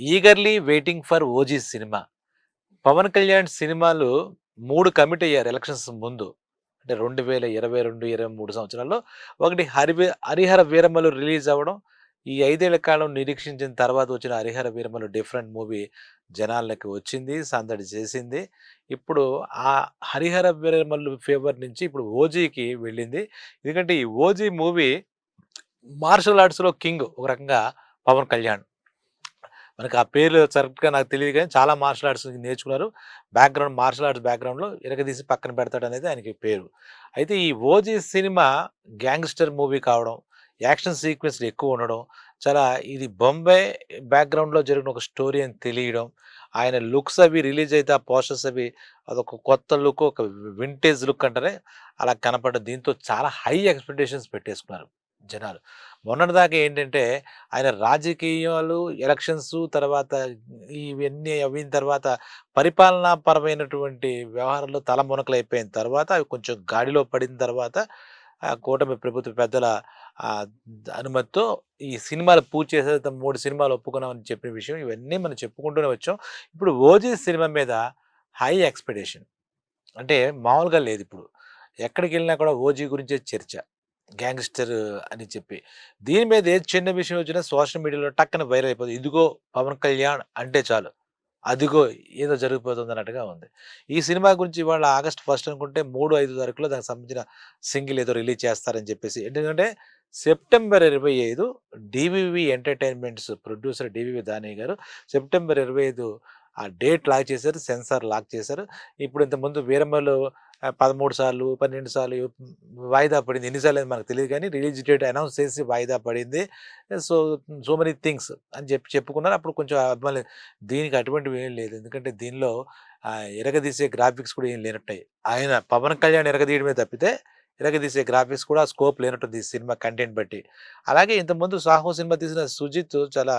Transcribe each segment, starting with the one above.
Eagerly waiting for OG cinema. Pawan Kalyan సినిమాలు మూడు commit అయ్యారు ఎలక్షన్స్ ముందు. అంటే 2022, 23 సంవత్సరాల్లో. ఒకటి హరివే 'హరిహర వీరమ్మలు రిలీజ్ అవ్వడం. ఈ ఐదేళ్ళ కాలం నిరీక్షించిన తర్వాత వచ్చిన 'హరిహర వీరమల్లు' డిఫరెంట్ మూవీ జనాలకి వచ్చింది. సందడి చేసింది. ఇప్పుడు ఆ 'హరిహర వీరమల్లు' ఫేవర్ నుంచి ఇప్పుడు 'ఓజీకి' వెళ్ళింది. ఎందుకంటే ఈ 'ఓజీ' మూవీ మార్షల్ ఆర్ట్స్‌లో కింగ్ ఒక రకంగా పవన్ కళ్యాణ్. మనకి ఆ పేర్లు కరెక్ట్‌గా నాకు తెలియదు కానీ చాలా మార్షల్ ఆర్ట్స్ నేర్చుకున్నారు. బ్యాక్‌గ్రౌండ్ మార్షల్ ఆర్ట్స్ బ్యాక్‌గ్రౌండ్‌లో ఇరగదీసి పక్కన పెడతాడనేది ఆయనకి పేరు. అయితే ఈ 'ఓజీ' సినిమా గ్యాంగ్‌స్టర్ మూవీ కావడం, యాక్షన్ సీక్వెన్స్‌లు ఎక్కువ ఉండడం, చాలా ఇది బొంబే బ్యాక్‌గ్రౌండ్‌లో జరిగిన ఒక స్టోరీ అని తెలియడం, ఆయన లుక్స్ అవి రిలీజ్ అయితే ఆ పోస్టర్స్ అవి అదొక కొత్త లుక్, ఒక వింటేజ్ లుక్ అంటారే అలా కనపడ్డ దీంతో చాలా హై ఎక్స్‌పెక్టేషన్స్ పెట్టేసుకున్నారు జనాలు. మొన్నటిదాకా ఏంటంటే ఆయన రాజకీయాలు, ఎలక్షన్స్ తర్వాత ఇవన్నీ అయిన తర్వాత పరిపాలనా పరమైనటువంటి మునకలు అయిపోయిన తర్వాత అవి కొంచెం గాడిలో పడిన తర్వాత ఆ కూటమి ప్రభుత్వ పెద్దల అనుమతితో ఈ సినిమాలు పూర్తి చేసే మూడు సినిమాలు ఒప్పుకున్నామని చెప్పిన విషయం ఇవన్నీ మనం చెప్పుకుంటూనే వచ్చాం. ఇప్పుడు 'ఓజీ' సినిమా మీద హై ఎక్స్‌పెక్టేషన్. అంటే మామూలుగా లేదు ఇప్పుడు ఎక్కడికెళ్ళినా కూడా 'ఓజీ' గురించే చర్చ. గ్యాంగ్‌స్టర్ అని చెప్పి. దీని మీద ఏ చిన్న విషయం వచ్చినా సోషల్ మీడియాలో టక్కన వైరల్ అయిపోతుంది. ఇదిగో పవన్ కళ్యాణ్ అంటే చాలు. అదిగో ఏదో జరిగిపోతుంది అన్నట్టుగా ఉంది. ఈ సినిమా గురించి ఇవాళ ఆగస్ట్ ఫస్ట్ అనుకుంటే 3, 5 తారీఖులో దానికి సంబంధించిన సింగిల్ ఏదో రిలీజ్ చేస్తారని చెప్పేసి. ఎందుకంటే September 25 DVV entertainments producer DVV Danayya garu September 25 ఆ డేట్ లాక్ చేశారు. సెన్సార్ లాక్ చేశారు. ఇప్పుడు ఇంతకుముందు వీరమ్మలో పదమూడు సార్లు, 12 సార్లు వాయిదా పడింది. ఎన్నిసార్లు సార్లు మనకు తెలియదు కానీ రిలీజ్ డేట్ అనౌన్స్ చేసి వాయిదా పడింది. సో, సో మెనీ థింగ్స్ అని చెప్పి చెప్పుకున్నారు. అప్పుడు కొంచెం అభిమానులు దీనికి అటువంటివి ఏం లేదు. ఎందుకంటే దీనిలో ఎరగదీసే ఇరగదీసే గ్రాఫిక్స్ కూడా ఏం లేనట్టాయి. ఆయన పవన్ కళ్యాణ్ ఇరగదీయడమే తప్పితే ఇరగదీసే గ్రాఫిక్స్ కూడా స్కోప్ లేనట్టుంది ఈ సినిమా కంటెంట్ బట్టి. అలాగే ఇంతకుముందు 'సాహో' సినిమా తీసిన సుజిత్ చాలా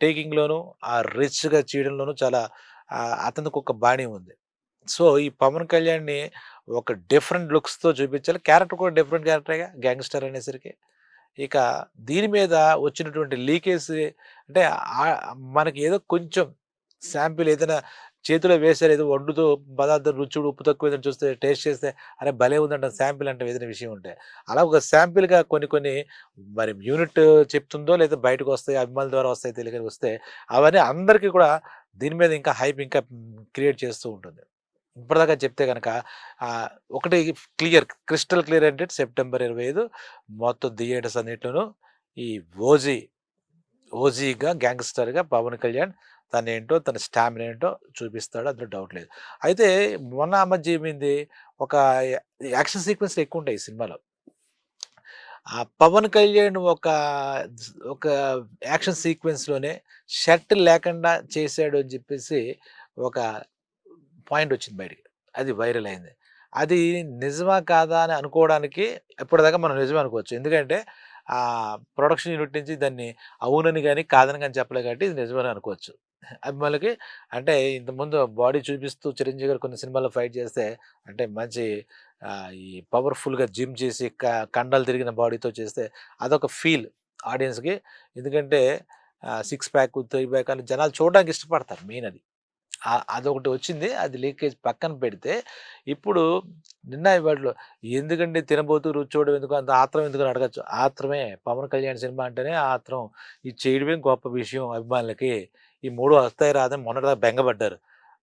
టేకింగ్‌లోను, ఆ రిచ్‌గా చేయడంలోనూ చాలా అతనికి ఒక బాణి ఉంది. సో, ఈ పవన్ కళ్యాణ్‌ని ఒక డిఫరెంట్ లుక్స్‌తో చూపించాలి. క్యారెక్టర్ కూడా డిఫరెంట్ క్యారెక్టరేగా గ్యాంగ్‌స్టర్ అనేసరికి. ఇక దీని మీద వచ్చినటువంటి లీకేజ్ అంటే మనకి ఏదో కొంచెం శాంపిల్ ఏదైనా చేతిలో వేసారు ఏదో వండుతూ పదార్థం రుచి ఉప్పు ఉప్పు ఏదైనా చూస్తే టేస్ట్ చేస్తే అరే భలే ఉందంట శాంపిల్ అంటే ఏదైనా విషయం ఉంటే. అలా ఒక శాంపిల్‌గా కొన్ని కొన్ని మరి యూనిట్ చెప్తుందో లేదా బయటకు వస్తాయి అభిమానుల ద్వారా వస్తాయి తెలియక వస్తే అవన్నీ అందరికీ కూడా దీని మీద ఇంకా హైప్ ఇంకా క్రియేట్ చేస్తూ ఉంటుంది. ఇప్పటిదాకా చెప్తే కనుక ఒకటి క్లియర్ క్రిస్టల్ క్లియర్ అంటే సెప్టెంబర్ 25 మొత్తం థియేటర్స్ అన్నిట్లోనూ ఈ 'ఓజీ' 'ఓజీగా' గ్యాంగ్‌స్టర్‌గా పవన్ కళ్యాణ్ తనేంటో తన స్టామినా ఏంటో చూపిస్తాడు. అందులో డౌట్ లేదు. అయితే మొన్న ఆ మధ్య ఏమైంది ఒక యాక్షన్ యాక్షన్ సీక్వెన్స్‌లు ఎక్కువుంటాయి ఈ సినిమాలో. ఆ పవన్ కళ్యాణ్ ఒక ఒక యాక్షన్ సీక్వెన్స్‌లోనే షర్ట్ లేకుండా చేశాడు అని చెప్పేసి ఒక పాయింట్ వచ్చింది బయటికి. అది వైరల్ అయింది. అది నిజమా కాదా అని అనుకోవడానికి ఎప్పటిదాకా మనం నిజమే అనుకోవచ్చు. ఎందుకంటే ఆ ప్రొడక్షన్ యూనిట్ నుంచి దాన్ని అవునని కానీ కాదని కానీ చెప్పలే కాబట్టి ఇది నిజమని అనుకోవచ్చు. అభిమానులకి అంటే ఇంతకుముందు బాడీ చూపిస్తూ చిరంజీవి గారు కొన్ని సినిమాల్లో ఫైట్ చేస్తే అంటే మంచి ఈ పవర్‌ఫుల్‌గా జిమ్ చేసి క కండలు తిరిగిన బాడీతో చేస్తే అదొక ఫీల్ ఆడియన్స్‌కి. ఎందుకంటే సిక్స్ ప్యాక్, త్రీ ప్యాక్ అని జనాలు చూడడానికి ఇష్టపడతారు మెయిన్ అది. అదొకటి వచ్చింది. అది లీకేజ్ పక్కన పెడితే ఇప్పుడు నిన్న ఇవాళ ఎందుకండి తినబోతూ రుచి చూడడం ఎందుకు అంత ఆత్రం ఎందుకు అడగచ్చు అడగొచ్చు. ఆత్రమే పవన్ కళ్యాణ్ సినిమా అంటేనే ఆత్రం. ఇది చేయడమే గొప్ప విషయం అభిమానులకి. ఈ మూడు వస్తాయి రాదని మొన్నటిదాకా బెంగపడ్డారు.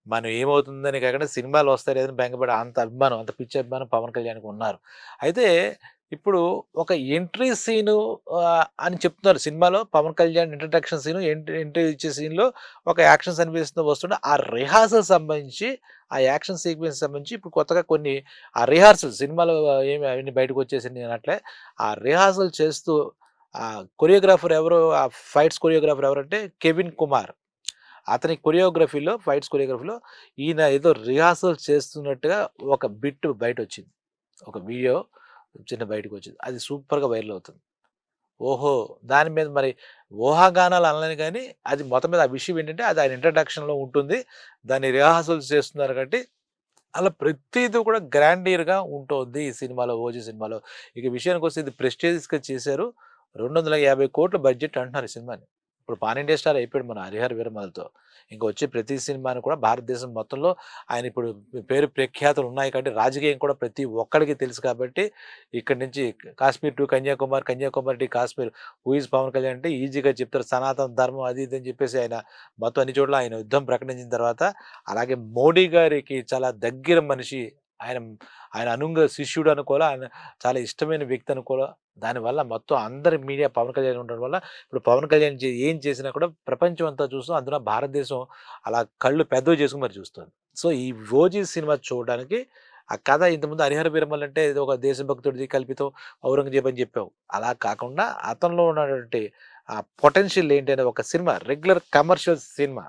మనం ఏమవుతుందని కాకుండా సినిమాలు వస్తాయి లేదని బెంగపడే అంత అభిమానం, అంత పిచ్చి అభిమానం పవన్ కళ్యాణ్‌కి ఉన్నారు. అయితే ఇప్పుడు ఒక ఎంట్రీ సీను అని చెప్తున్నారు సినిమాలో Pawan Kalyan introduction scene entry entry ఇచ్చే సీన్‌లో ఒక యాక్షన్ సన్నివేశంతో వస్తుంటే ఆ రిహార్సల్ సంబంధించి ఆ యాక్షన్ సీక్వెన్స్ సంబంధించి ఇప్పుడు కొత్తగా కొన్ని ఆ రిహార్సల్ సినిమాలో ఏమి అవన్నీ బయటకు వచ్చేసింది అన్నట్లే ఆ రిహార్సల్ చేస్తూ ఆ కొరియోగ్రాఫర్ ఎవరు ఆ ఫైట్స్ కొరియోగ్రాఫర్ ఎవరంటే కెవిన్ కుమార్. అతని కొరియోగ్రఫీలో ఫైట్స్ కొరియోగ్రఫీలో ఈయన ఏదో రిహార్సల్ చేస్తున్నట్టుగా ఒక బిట్ బయటొచ్చింది. ఒక వీడియో చిన్న బయటకొచ్చింది. అది సూపర్‌గా వైరల్ అవుతుంది. ఓహో! దాని మీద మరి ఊహాగానాలు అనలేను కానీ అది మొత్తం మీద ఆ విషయం ఏంటంటే అది ఆయన ఇంట్రడక్షన్‌లో ఉంటుంది. దాన్ని రిహార్సల్ చేస్తున్నారు కాబట్టి అలా ప్రతిదీ కూడా గ్రాండియర్‌గా ఉంటుంది ఈ సినిమాలో 'ఓజీ' సినిమాలో. ఇక విషయానికొస్తే ఇది ప్రెస్టేజియస్గా చేశారు. రెండు వందల యాభై కోట్ల బడ్జెట్ అంటున్నారు ఈ సినిమాని. ఇప్పుడు పాన్ ఇండియా స్టార్ అయిపోయాడు మన హరిహర వీరమలతో. ఇంకా వచ్చే ప్రతి సినిమాని కూడా భారతదేశం మొత్తంలో ఆయన ఇప్పుడు పేరు ప్రఖ్యాతులు ఉన్నాయి కాబట్టి రాజకీయం కూడా ప్రతి ఒక్కడికి తెలుసు కాబట్టి ఇక్కడి నుంచి Kashmir to Kanyakumari Kanyakumari to Kashmir who is Pawan Kalyan అంటే ఈజీగా చెప్తారు. సనాతన ధర్మం అది ఇది అని చెప్పేసి ఆయన మొత్తం అన్ని చోట్ల ఆయన యుద్ధం ప్రకటించిన తర్వాత అలాగే మోడీ గారికి చాలా దగ్గర మనిషి ఆయన ఆయన అనుంగ శిష్యుడు అనుకోవాలా ఆయన చాలా ఇష్టమైన వ్యక్తి అనుకోవాలా దానివల్ల మొత్తం అందరి మీడియా పవన్ కళ్యాణ్ ఉండడం వల్ల ఇప్పుడు పవన్ కళ్యాణ్ ఏం చేసినా కూడా ప్రపంచం అంతా చూస్తాం అందులో భారతదేశం అలా కళ్ళు పెద్దవి చేసుకుని మరి చూస్తుంది. సో ఈ ఓజీ సినిమా చూడడానికి ఆ కథ ఇంతకుముందు హరిహర బీరమల్ అంటే ఇది ఒక దేశభక్తుడిది కల్పితం ఔరంగజేబ్ అని చెప్పావు. అలా కాకుండా అతనిలో ఉన్నటువంటి ఆ పొటెన్షియల్ ఏంటి ఒక సినిమా రెగ్యులర్ కమర్షియల్ సినిమా.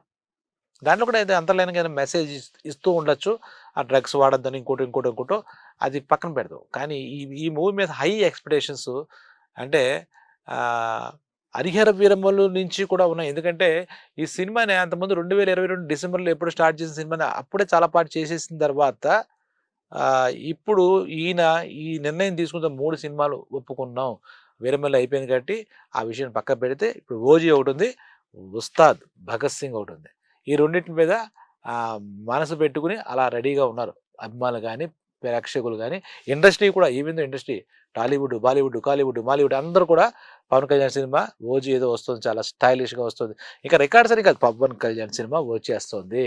దాంట్లో కూడా అయితే అంతర్లీనంగా మెసేజ్ ఇస్తూ ఉండొచ్చు. ఆ డ్రగ్స్ వాడద్దని ఇంకోటి ఇంకోటి ఇంకోటో అది పక్కన పెడదాం కానీ ఈ ఈ మూవీ మీద హై ఎక్స్పెక్టేషన్స్ అంటే హరిహర వీరమ్మలు నుంచి కూడా ఉన్నాయి. ఎందుకంటే ఈ సినిమాని అంతకుముందు రెండు వేల ఇరవై రెండు డిసెంబర్లో ఎప్పుడు స్టార్ట్ చేసిన సినిమాని అప్పుడే చాలా పాటు చేసేసిన తర్వాత ఇప్పుడు ఈయన ఈ నిర్ణయం తీసుకున్న మూడు సినిమాలు ఒప్పుకున్నాం. వీరమల్లి అయిపోయింది కాబట్టి ఆ విషయం పక్క పెడితే ఇప్పుడు ఓజీ ఒకటి ఉంది ఉస్తాద్ భగత్ సింగ్ ఒకటి ఉంది. ఈ రెండింటి మీద మనసు పెట్టుకుని అలా రెడీగా ఉన్నారు. అభిమానులు కానీ ప్రేక్షకులు కానీ ఇండస్ట్రీ కూడా even industry. Tollywood Bollywood Kollywood Mollywood అందరూ కూడా పవన్ కళ్యాణ్ సినిమా ఓజీ ఏదో వస్తుంది చాలా స్టైలిష్గా వస్తుంది. ఇంకా రికార్డ్స్ అని కాదు పవన్ కళ్యాణ్ సినిమా వచ్చేస్తుంది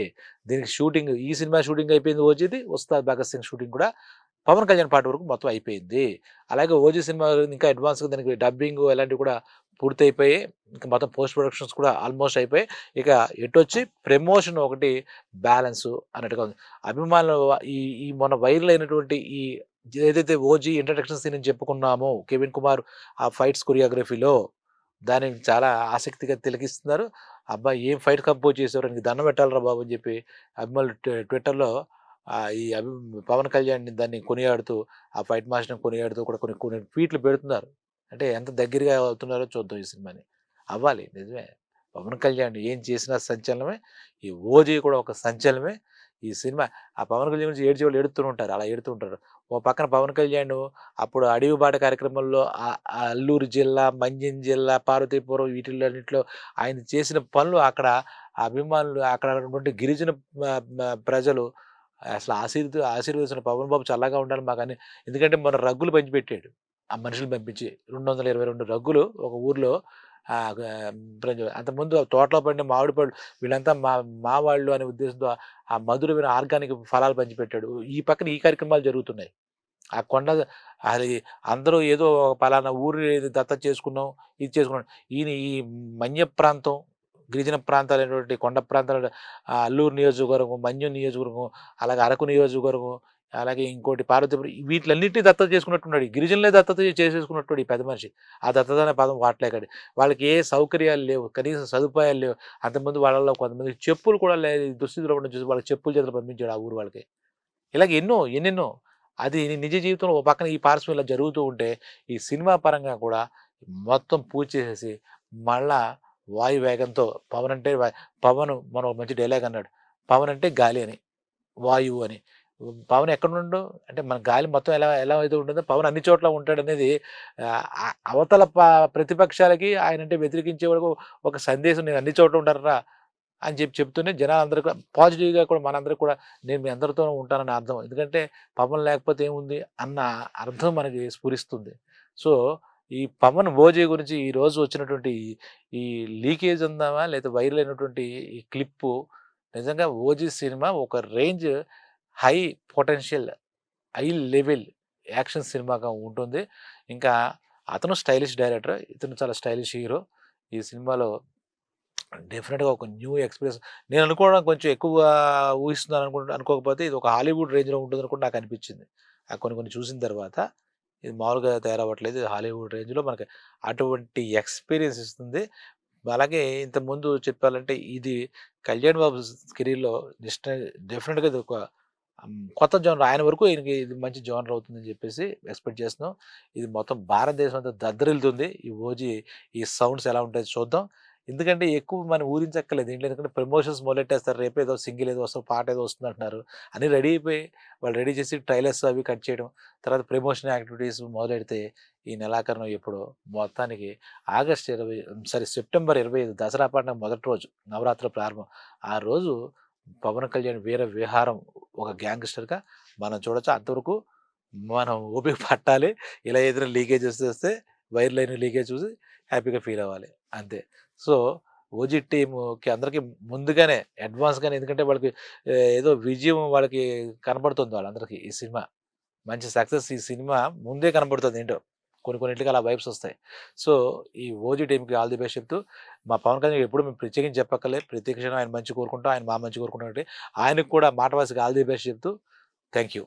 దీనికి షూటింగ్ ఈ సినిమా షూటింగ్ అయిపోయింది ఓజీది. ఉస్తాద్ భగత్ సింగ్ షూటింగ్ కూడా పవన్ కళ్యాణ్ పాట వరకు మొత్తం అయిపోయింది అలాగే ఓజీ సినిమా ఇంకా అడ్వాన్స్గా దానికి డబ్బింగ్ ఇలాంటివి కూడా పూర్తయిపోయి ఇంకా మొత్తం పోస్ట్ ప్రొడక్షన్స్ కూడా ఆల్మోస్ట్ అయిపోయి ఇక ఎటు వచ్చి ప్రమోషన్ ఒకటి బ్యాలెన్స్ అన్నట్టుగా ఉంది. అభిమానులు ఈ ఈ మొన్న వైరల్ అయినటువంటి ఈ ఏదైతే ఓజీ ఇంట్రడక్షన్ సీన్ చెప్పుకున్నామో కెవిన్ కుమార్ ఆ ఫైట్స్ కొరియోగ్రఫీలో దాన్ని చాలా ఆసక్తిగా తిలకిస్తున్నారు. అబ్బాయి ఏం ఫైట్ కంపోజ్ చేసేవారు నీకు దండం పెట్టాలరా బాబు అని చెప్పి అభిమానులు ట్విట్టర్లో ఈ అభి పవన్ కళ్యాణ్ దాన్ని కొనియాడుతూ ఆ ఫైట్ మాస్టర్ని కొనియాడుతూ కూడా కొన్ని కొన్ని ట్వీట్లు పెడుతున్నారు. అంటే ఎంత దగ్గరగా అవుతున్నారో చూద్దాం ఈ సినిమాని. అవ్వాలి నిజమే. పవన్ కళ్యాణ్ ఏం చేసినా సంచలనమే. ఈ ఓజీ కూడా ఒక సంచలనమే. ఈ సినిమా ఆ పవన్ కళ్యాణ్ గురించి ఏడ్చి వాళ్ళు ఎడుతుంటారు ఉంటారు అలా ఎడుతుంటారు ఉంటారు. ఓ పక్కన పవన్ కళ్యాణ్ అప్పుడు అడవి బాట కార్యక్రమంలో ఆ అల్లూరు జిల్లా మంజం జిల్లా పార్వతీపురం వీటిలన్నింటిలో ఆయన చేసిన పనులు అక్కడ అభిమానులు అక్కడ ఉన్నటువంటి గిరిజన ప్రజలు అసలు ఆశీర్వ ఆశీర్వదించిన పవన్ బాబు చల్లగా ఉండాలి మాకు అని ఎందుకంటే మన రగ్గులు పంచిపెట్టాడు. ఆ మనుషులు పంపించి రెండు వందల ఇరవై రెండు రగ్గులు ఒక ఊర్లో అంతకుముందు ఆ తోటలో పండిన మామిడి పళ్ళు వీళ్ళంతా మా మా వాళ్ళు అనే ఉద్దేశంతో ఆ మధురమైన ఆర్గానిక్ ఫలాలు పంచిపెట్టాడు. ఈ పక్కన ఈ కార్యక్రమాలు జరుగుతున్నాయి. ఆ కొండ అది అందరూ ఏదో ఒక పలానా ఊరు దత్త చేసుకున్నాం ఇది చేసుకున్నాం. ఈయన ఈ మన్య ప్రాంతం గిరిజన ప్రాంతాలైనటువంటి కొండ ప్రాంతాల అల్లూరు నియోజకవర్గం మంజు నియోజకవర్గం అలాగే అరకు నియోజకవర్గం అలాగే ఇంకోటి పార్వతీపురం వీటిలన్నింటినీ దత్తత చేసుకున్నట్టున్నాడు. ఈ గిరిజనులే దత్తత చేసేసుకున్నట్టు ఈ పెద్ద మనిషి. ఆ దత్తత అనే పదం వాడలేకండి. వాళ్ళకి ఏ సౌకర్యాలు లేవు కనీసం సదుపాయాలు లేవు. అంతకుముందు వాళ్ళలో కొంతమంది చెప్పులు కూడా లేదు దుస్థితిలో ఉండడం చూసి వాళ్ళకి చెప్పులు చేతులు పంపించాడు ఆ ఊరు వాళ్ళకి. ఇలాగ ఎన్నో ఎన్నెన్నో. అది నిజ జీవితంలో ఒక పక్కన ఈ పార్శ్వం ఇలా జరుగుతూ ఉంటే ఈ సినిమా పరంగా కూడా మొత్తం పూజ చేసేసి మళ్ళా వాయు వేగంతో పవన్ అంటే పవన్ మనం మంచి డైలాగ్ అన్నాడు. పవన్ అంటే గాలి అని వాయువు అని. పవన్ ఎక్కడ ఉండు అంటే మన గాలి మొత్తం ఎలా ఎలా అయితే ఉంటుందో పవన్ అన్ని చోట్ల ఉంటాడు అనేది అవతల ప్రతిపక్షాలకి ఆయన అంటే వ్యతిరేకించే వరకు ఒక సందేశం నేను అన్ని చోట్ల ఉంటారా అని చెప్పి చెప్తూనే జనాలందరూ కూడా పాజిటివ్గా కూడా మనందరూ కూడా నేను మీ అందరితో ఉంటానని అర్థం. ఎందుకంటే పవన్ లేకపోతే ఏముంది అన్న అర్థం మనకి స్ఫురిస్తుంది. సో ఈ పవన్ ఓజీ గురించి ఈ రోజు వచ్చినటువంటి ఈ- లీకేజ్ ఉందామా? లేదా వైరల్ అయినటువంటి ఈ క్లిప్పు నిజంగా ఓజీ సినిమా ఒక range high potential high level action సినిమాగా ఉంటుంది. ఇంకా అతను స్టైలిష్ డైరెక్టర్ ఇతను చాలా స్టైలిష్ హీరో. ఈ సినిమాలో డెఫినెట్గా ఒక న్యూ ఎక్స్పీరియన్స్. నేను అనుకోవడం కొంచెం ఎక్కువ ఊహిస్తున్నాను అనుకుంటు అనుకోకపోతే ఇది ఒక హాలీవుడ్ రేంజ్లో ఉంటుంది అనుకుంటే నాకు అనిపించింది. ఆ కొన్ని కొన్ని చూసిన తర్వాత ఇది మామూలుగా తయారవ్వట్లేదు. హాలీవుడ్ రేంజ్లో మనకి అటువంటి ఎక్స్పీరియన్స్ ఇస్తుంది. అలాగే ఇంతకుముందు చెప్పాలంటే ఇది కళ్యాణ్ బాబు కెరీర్లో డెఫినెట్గా ఇది ఒక కొత్త జోనర్. ఆయన వరకు ఈయనకి ఇది మంచి జోనర్ అవుతుందని చెప్పేసి ఎక్స్పెక్ట్ చేస్తున్నాం. ఇది మొత్తం భారతదేశం అంతా దద్దరిల్లుతుంది. ఈ ఓజీ ఈ సౌండ్స్ ఎలా ఉంటాయి చూద్దాం. ఎందుకంటే ఎక్కువ మనం ఊరించక్కర్లేదు ఏంటి ఎందుకంటే ప్రమోషన్స్ మొదలెట్టేస్తారు. రేపు ఏదో సింగిల్ ఏదో వస్తుంది పాట ఏదో వస్తుంది అంటున్నారు. అని రెడీ అయిపోయి వాళ్ళు రెడీ చేసి ట్రైలర్స్ అవి కట్ చేయడం తర్వాత ప్రమోషన్ యాక్టివిటీస్ మొదలెడితే ఈ నెలాఖరణం ఎప్పుడో మొత్తానికి ఆగస్ట్ ఇరవై సారీ సెప్టెంబర్ ఇరవై ఐదు దసరా పండుగ మొదటి రోజు నవరాత్రుల ప్రారంభం. ఆ రోజు పవన్ కళ్యాణ్ వీర విహారం ఒక గ్యాంగ్స్టర్గా మనం చూడొచ్చు. అంతవరకు మనం ఓపిక పట్టాలి. ఇలా ఏదైనా లీకేజెస్ వస్తే వైర్ లైన్ లీకేజ్ చూసి హ్యాపీగా ఫీల్ అవ్వాలి. అంతే. సో ఓజీ టీమ్కి అందరికీ ముందుగానే అడ్వాన్స్గానే ఎందుకంటే వాళ్ళకి ఏదో విజయం వాళ్ళకి కనబడుతుంది వాళ్ళందరికీ ఈ సినిమా. మంచి సక్సెస్ ఈ సినిమా ముందే కనబడుతుంది ఏంటో. కొన్ని కొన్నింటికి అలా వైబ్స్ వస్తాయి. సో ఈ ఓజీ టీంకి ఆల్ ది బెస్ట్ చెప్తూ మా పవన్ కళ్యాణ్ ఎప్పుడు మేము ప్రత్యేకించి చెప్పక్కర్లేదు. ప్రత్యేకించడం ఆయన మంచి కోరుకుంటాం ఆయన మా మంచి కోరుకుంటాం ఆయనకు కూడా మాట వాసికి ఆల్ ది బెస్ట్ చెప్తూ థ్యాంక్ యూ